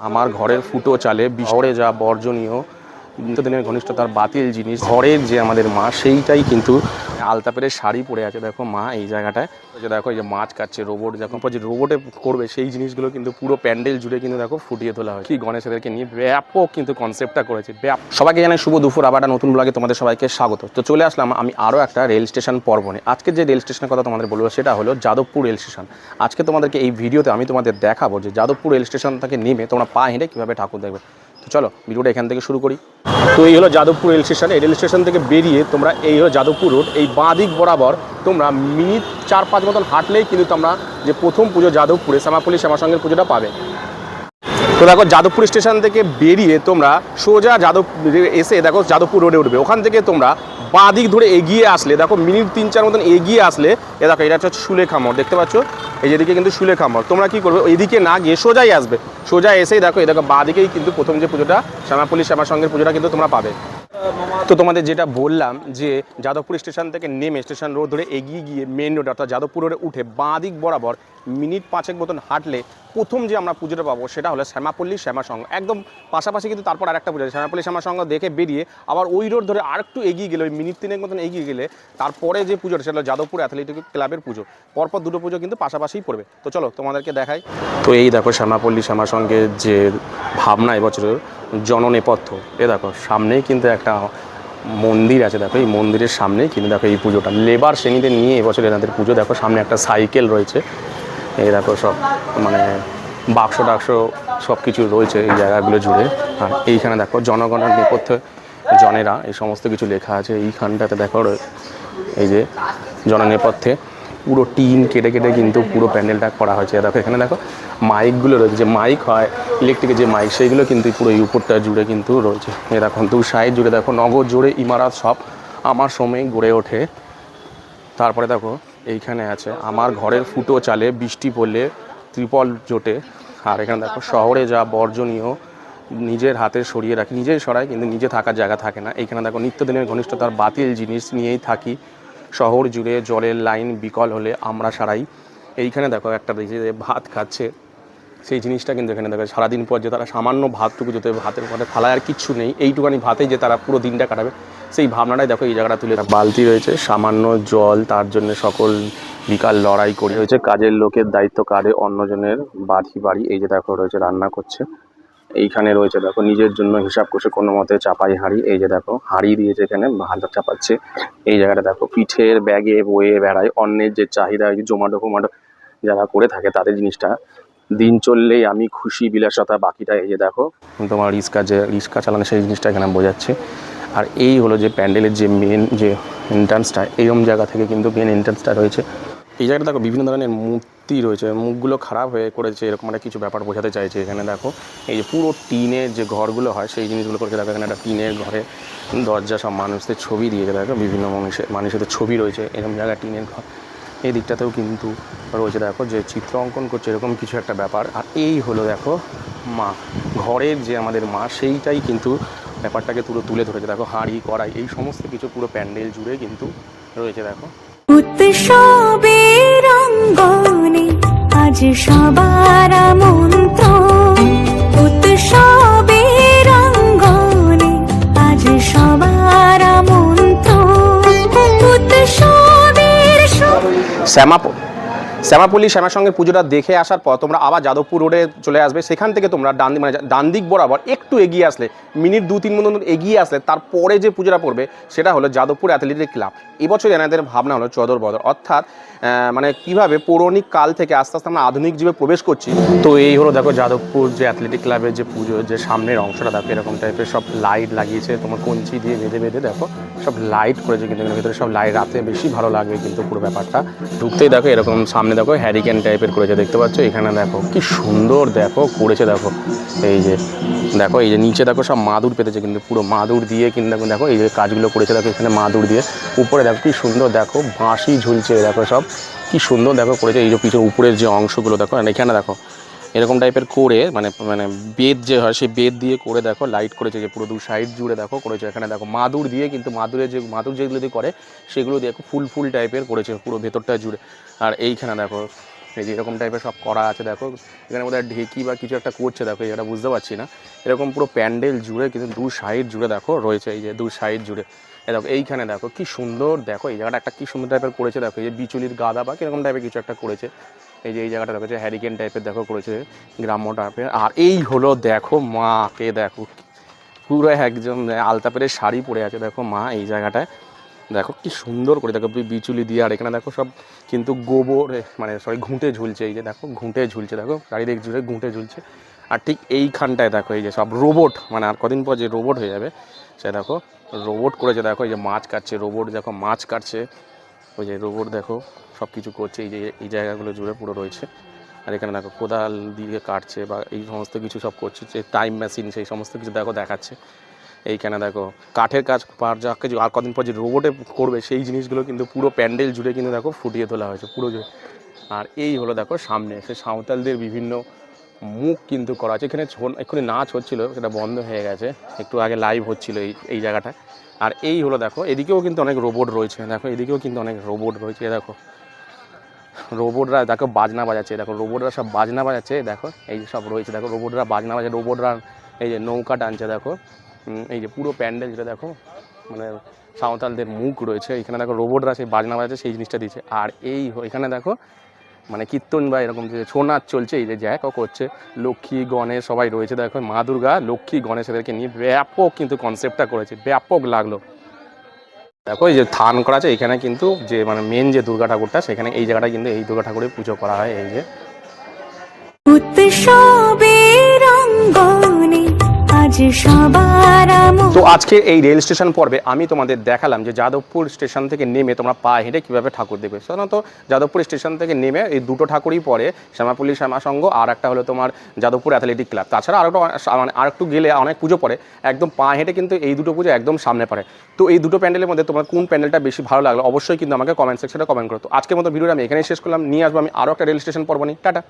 আমার ঘরের ফুটো চালে শহরে যা বর্জনীয়। দিনের ঘনিষ্ঠতার বাতিল জিনিস, ঘরের যে আমাদের মা, সেইটাই কিন্তু আলতাপের শাড়ি পরে আছে। দেখো মা এই জায়গাটায়। যে দেখো, এই যে মাছ কাটছে রোবট যখন যে রোবটে করবে, সেই জিনিসগুলো কিন্তু পুরো প্যান্ডেল জুড়ে কিন্তু দেখো ফুটিয়ে তোলা হয় কি গণেশদেরকে নিয়ে ব্যাপক কিন্তু কনসেপ্টটা করেছে, ব্যাপ সবাইকে জানাই শুভ দুপুর, আবার একটা নতুন ব্লগে তোমাদের সবাইকে স্বাগত। তো চলে আসলাম আমি আরও একটা রেল স্টেশন পর্বনে আজকে যে রেল স্টেশনের কথা তোমাদের বলব, সেটা হলো যাদবপুর রেল স্টেশন আজকে তোমাদেরকে এই ভিডিওতে আমি তোমাদের দেখাবো যে যাদবপুর রেল স্টেশন থেকে নেমে তোমরা পা হেঁটে কীভাবে ঠাকুর দেখবে। তো চলো, ভিডিওটা এখান থেকে শুরু করি। তো এই হলো যাদবপুর রেল স্টেশন। এই রেল স্টেশন থেকে বেরিয়ে তোমরা এই হলো যাদবপুর রোড। এই বাঁ দিক বরাবর তোমরা মিনিট চার পাঁচ মতন হাঁটলেই কিন্তু তোমরা যে প্রথম পুজো যাদবপুরে শ্যামাপল্লী শ্যামাসঙ্গের পুজোটা পাবে। তো দেখো, যাদবপুর স্টেশন থেকে বেরিয়ে তোমরা সোজা যাদব এসে দেখো যাদবপুর রোডে উঠবে। ওখান থেকে তোমরা বাঁ দিক ধরে এগিয়ে আসলে, দেখো মিনিট তিন চার মতন এগিয়ে আসলে, এ দেখো এটা হচ্ছে সুলেখা মোড়, দেখতে পাচ্ছ? এই যেদিকে কিন্তু সুলেখা মোড়, তোমরা কি করবে? এদিকে না গিয়ে সোজাই আসবে। সোজা এসেই দেখো, এ দেখো বাঁ দিকেই কিন্তু প্রথম যে পুজোটা শ্যামাপল্লী শ্যামাসঙ্গের পুজোটা কিন্তু তোমরা পাবে। তো তোমাদের যেটা বললাম যে যাদবপুর স্টেশন থেকে নেমে স্টেশন রোড ধরে এগিয়ে গিয়ে মেন রোড অর্থাৎ যাদবপুর রোডে উঠে বাঁ দিক বরাবর মিনিট পাঁচেক মতন হাঁটলে প্রথম যে আমরা পুজোটা পাবো সেটা হলো শ্যামাপল্লী শ্যামাসংঘ। একদম পাশাপাশি কিন্তু তারপর আরেকটা পুজো। শ্যামাপল্লী শ্যামাসংঘ দেখে বেরিয়ে আবার ওই রোড ধরে আরেকটু এগিয়ে গেলে, ওই মিনিট তিনেক মতন এগিয়ে গেলে তারপরে যে পুজোটা, সেটা হলো যাদবপুর অ্যাথলেটিক ক্লাবের পুজো। পরপর দুটো পুজো কিন্তু পাশাপাশিই পড়বে। তো চলো তোমাদেরকে দেখাই। তো এই দেখো শ্যামাপল্লী শ্যামাসংঘের যে ভাবনা এবছরের জননেপথ্য। এ দেখো, সামনেই কিন্তু একটা মন্দির আছে, দেখো, এই মন্দিরের সামনেই কিন্তু দেখো এই পুজোটা। লেবার শ্রেণীদের নিয়ে এবছর এনাদের পুজো, দেখো, সামনে একটা সাইকেল রয়েছে। এই দেখো, সব মানে বাক্স টাক্স সব কিছু রয়েছে এই জায়গাগুলো জুড়ে। আর এইখানে দেখো, জনগণের নেপথ্যে জনেরা, এই সমস্ত কিছু লেখা আছে। এইখানটাতে দেখো এই যে জননেপথ্যে পুরো টিন কেটে কেটে কিন্তু পুরো প্যান্ডেলটা করা হয়েছে। দেখো, এখানে দেখো মাইকগুলো রয়েছে, যে মাইক হয় ইলেকট্রিকের যে মাইক, সেইগুলো কিন্তু পুরো এই উপরটা জুড়ে কিন্তু রয়েছে। এ দেখো দু সাইড জুড়ে দেখো, নগর জুড়ে ইমারাত সব আমার সময় গড়ে ওঠে। তারপরে দেখো, এইখানে আছে, আমার ঘরের ফুটো চালে বৃষ্টি পড়লে ত্রিপল জোটে। আর এখানে দেখো, শহরে যা বর্জনীয়, নিজের হাতে সরিয়ে রাখি, নিজেই সরাই, কিন্তু নিজে থাকার জায়গা থাকে না। এইখানে দেখো, নিত্যদিনের ঘনিষ্ঠতার বাতিল জিনিস নিয়েই থাকি। শহর জুড়ে জলের লাইন বিকল হলে আমরা সারাই। এইখানে দেখো, একটা দেখছি যে ভাত খাচ্ছে। সেই জিনিসটা কিন্তু এখানে দেখো সারাদিন পর যে তারা সামান্য ভাতটুকু যেতে ভাতের পরে থালায় আর কিচ্ছু নেই। এইটুকানি ভাতেই যে তারা পুরো দিনটা কাটাবে, সেই ভাবনাটাই দেখো এই জায়গাটা তুলে বালতি রয়েছে, সামান্য জল, তার জন্য সকল বিকাল লড়াই করে রয়েছে কাজের লোকের দায়িত্ব কারে, অন্যজনের বাড়ি বাড়ি, এই যে দেখো রয়েছে রান্না করছে। এইখানে রয়েছে দেখো নিজের জন্য হিসাব করছে কোনো মতে চাপাই হাঁড়ি, এই যে দেখো হাঁড়ি দিয়েছে এখানে ভাত চাপাচ্ছে। এই জায়গাটা দেখো পিঠের ব্যাগে বয়ে বেড়ায়, অন্যের যে চাহিদা যে জোম্যাটো যারা করে থাকে তাদের জিনিসটা দিন চললেই আমি খুশি, বিলাসতা বাকিটা এই যে দেখো। তোমার রিক্সা যে রিক্সা চালানো সেই জিনিসটা এখানে বোঝাচ্ছে। আর এই হলো যে প্যান্ডেলের যে মেন যে এন্ট্রান্সটা এইরকম জায়গা থেকে কিন্তু মেন এন্ট্রান্সটা রয়েছে। এই জায়গাটা দেখো, বিভিন্ন ধরনের মূর্তি রয়েছে, মুখগুলো খারাপ হয়ে করেছে, এরকম একটা কিছু ব্যাপার বোঝাতে চাইছে এখানে দেখো। এই যে পুরো টিনের যে ঘরগুলো হয়, সেই জিনিসগুলো করেছে। দেখো এখানে একটা টিনের ঘরে দরজা সব মানুষদের ছবি দিয়েছে। দেখো বিভিন্ন মানুষের মানুষের ছবি রয়েছে, এরকম জায়গায় টিনের ঘর। এই দিকটাতেও কিন্তু রয়েছে, দেখো যে চিত্র অঙ্কন করছে এরকম কিছু একটা ব্যাপার। আর এই হলো, দেখো, মা, ঘরের যে আমাদের মা, সেইটাই কিন্তু ব্যাপারটাকে পুরো তুলে ধরেছে। দেখো, হাঁড়ি, কড়াই, এই সমস্ত কিছু পুরো প্যান্ডেল জুড়ে কিন্তু রয়েছে, দেখো। উৎসবের রঙ্গনে আজ সবার মন্ত্র se llama শ্যামাপল্লী শ্যামাসঙ্গের পুজোটা দেখে আসার পর তোমরা আবার যাদবপুর রোডে চলে আসবে। সেখান থেকে তোমরা ডান মানে ডান দিক বরাবর একটু এগিয়ে আসলে, মিনিট দু তিন মিনিট এগিয়ে আসলে তারপরে যে পুজোটা পড়বে সেটা হলো যাদবপুর অ্যাথলেটিক ক্লাব। এবছর এনাদের ভাবনা হলো চদর বদর। অর্থাৎ মানে কীভাবে পৌরাণিক কাল থেকে আস্তে আস্তে আমরা আধুনিক জীবে প্রবেশ করছি, তো এই হলো দেখো যাদবপুর যে অ্যাথলেটিক ক্লাবের যে পুজো, যে সামনের অংশটা দেখো, এরকম টাইপের সব লাইট লাগিয়েছে, তোমার কঞ্চি দিয়ে বেঁধে বেঁধে দেখো, সব লাইট করেছে কিন্তু ভিতরে সব লাইট রাতে বেশি ভালো লাগবে কিন্তু পুরো ব্যাপারটা। ঢুকতেই দেখো এরকম সামনে দেখো হ্যারিকেন টাইপের করেছে, দেখতে পাচ্ছ? এখানে দেখো, কি সুন্দর দেখো, করেছে দেখো। এই যে, দেখো, এই যে নিচে দেখো, সব মাদুর পেতেছে কিন্তু, পুরো মাদুর দিয়ে কিন্তু দেখো এই যে কাজগুলো করেছে, দেখো, এখানে মাদুর দিয়ে। উপরে দেখো, কি সুন্দর দেখো, বাঁশি ঝুলছে, দেখো সব। কি সুন্দর দেখো, করেছে, এই যে পিছনে উপরের যে অংশগুলো, দেখো, এখানে দেখো এরকম টাইপের করে মানে মানে বেদ যে হয়, সেই বেদ দিয়ে করে দেখো লাইট করেছে যে পুরো দু সাইড জুড়ে দেখো, করেছে এখানে দেখো মাদুর দিয়ে, কিন্তু মাদুরের যে, মাদুর যেগুলো দিয়ে করে, সেগুলো দিয়ে ফুল ফুল টাইপের করেছে পুরো ভেতরটা জুড়ে। আর এইখানে দেখো, এই যে এরকম টাইপের সব করা আছে, দেখো, এখানে বোধহয় ঢেকি বা কিছু একটা করছে, দেখো এটা বুঝতে পারছি না। এরকম পুরো প্যান্ডেল জুড়ে কিন্তু দু সাইড জুড়ে দেখো রয়েছে, এই যে দু সাইড জুড়ে। দেখো, এইখানে দেখো, কি সুন্দর, দেখো, এই জায়গাটা একটা কি সুন্দর টাইপের করেছে, দেখো, এই যে বিচুলির গাদা বা কীরকম টাইপের কিছু একটা করেছে। এই যে এই জায়গাটা দেখো যে হ্যারিকেন টাইপের দেখো করেছে, গ্রাম্য টাইপের আর এই হলো, দেখো মাকে দেখো, পুরো একজন আলতাপের শাড়ি পরে আছে, দেখো মা, এই জায়গাটায়। দেখো, কি সুন্দর করে, দেখো বিচুলি দিয়ে, আর এখানে দেখো সব কিন্তু গোবর মানে সরি, ঘুঁটে ঝুলছে, এই যে দেখো, ঘুঁটে ঝুলছে, দেখো, চারিদিক জুড়ে ঘুঁটে ঝুলছে। আর ঠিক এইখানটায় দেখো, এই যে সব রোবট মানে আর কদিন পর যে রোবট হয়ে যাবে, সে দেখো রোবট করেছে, দেখো, এই যে মাছ কাটছে রোবট দেখো, মাছ কাটছে। ওই যে রোবট দেখো সব কিছু করছে, এই যে, এই জায়গাগুলো জুড়ে পুরো রয়েছে। আর এখানে দেখো, কোদাল দিয়ে কাটছে বা এই সমস্ত কিছু সব করছে, যে টাইম মেশিন সেই সমস্ত কিছু দেখো দেখাচ্ছে। এইখানে দেখো, কাঠের কাজ পার যা কিছু, আর কদিন পর যে রোবটে করবে, সেই জিনিসগুলো কিন্তু পুরো প্যান্ডেল জুড়ে কিন্তু দেখো ফুটিয়ে তোলা হয়েছে, পুরো জুড়ে। আর এই হলো দেখো সামনে, সে সাঁওতালদের বিভিন্ন মুখ কিন্তু করা আছে। এখানে এক্ষুনি নাচ হচ্ছিল, সেটা বন্ধ হয়ে গেছে। একটু আগে লাইভ হচ্ছিল এই এই জায়গাটায় আর এই হলো দেখো, এদিকেও কিন্তু অনেক রোবট রয়েছে। দেখো, এদিকেও কিন্তু অনেক রোবট রয়েছে দেখো। রোবটরা দেখো বাজনা বাজাচ্ছে, দেখো রোবটরা সব বাজনা বাজাচ্ছে, দেখো, এই যে সব রয়েছে, দেখো রোবটরা বাজনা বাজাচ্ছে রোবটরা এই যে নৌকা টানছে, দেখো। এই যে পুরো প্যান্ডেল যেটা, দেখো মানে সাঁওতালদের মুখ রয়েছে। এখানে দেখো রোবটরা সেই বাজনা বাজাচ্ছে, সেই জিনিসটা দিচ্ছে। আর এই এখানে দেখো মানে কীর্তন বা এরকম যে ছৌ নাচ চলছে, এই যে জ্যাকও করছে, লক্ষ্মী, গণেশ সবাই রয়েছে। দেখো মা দুর্গা, লক্ষ্মী, গণেশ এদেরকে নিয়ে ব্যাপক কিন্তু কনসেপ্টটা করেছে, ব্যাপক লাগল। দেখো এই যে থান করা আছে, এখানে কিন্তু যে মানে মেন যে দুর্গা ঠাকুরটা, সেখানে এই জায়গাটা কিন্তু এই দুর্গা ঠাকুরের পুজো করা হয়, এই যে। উৎসবের তো আজকে এই রেল স্টেশন পর্বে আমি তোমাদের দেখালাম যে যাদবপুর স্টেশন থেকে নেমে তোমরা পা হেঁটে কীভাবে ঠাকুর দেবে সাধারণত যাদবপুর স্টেশন থেকে নেমে এই দুটো ঠাকুরই পড়ে, শ্যামাপল্লী শ্যামা সংঘ আর একটা হলো তোমার যাদবপুর অ্যাথলেটিক ক্লাব। তাছাড়া আরেকটা মানে আরেকটু গেলে অনেক পুজো পড়ে, একদম পা হেঁটে কিন্তু এই দুটো পুজো একদম সামনে পড়ে। তো এই দুটো প্যান্ডেলের মধ্যে তোমার কোন প্যান্ডেলটা বেশি ভালো লাগল অবশ্যই কিন্তু আমাকে কমেন্ট সেকশনে কমেন্ট করো। তো আজকের মতো ভিডিওটা আমি এখানেই শেষ করলাম। নিয়ে আসব আমি আরও একটা রেল স্টেশন পর্ব নিই টাটা।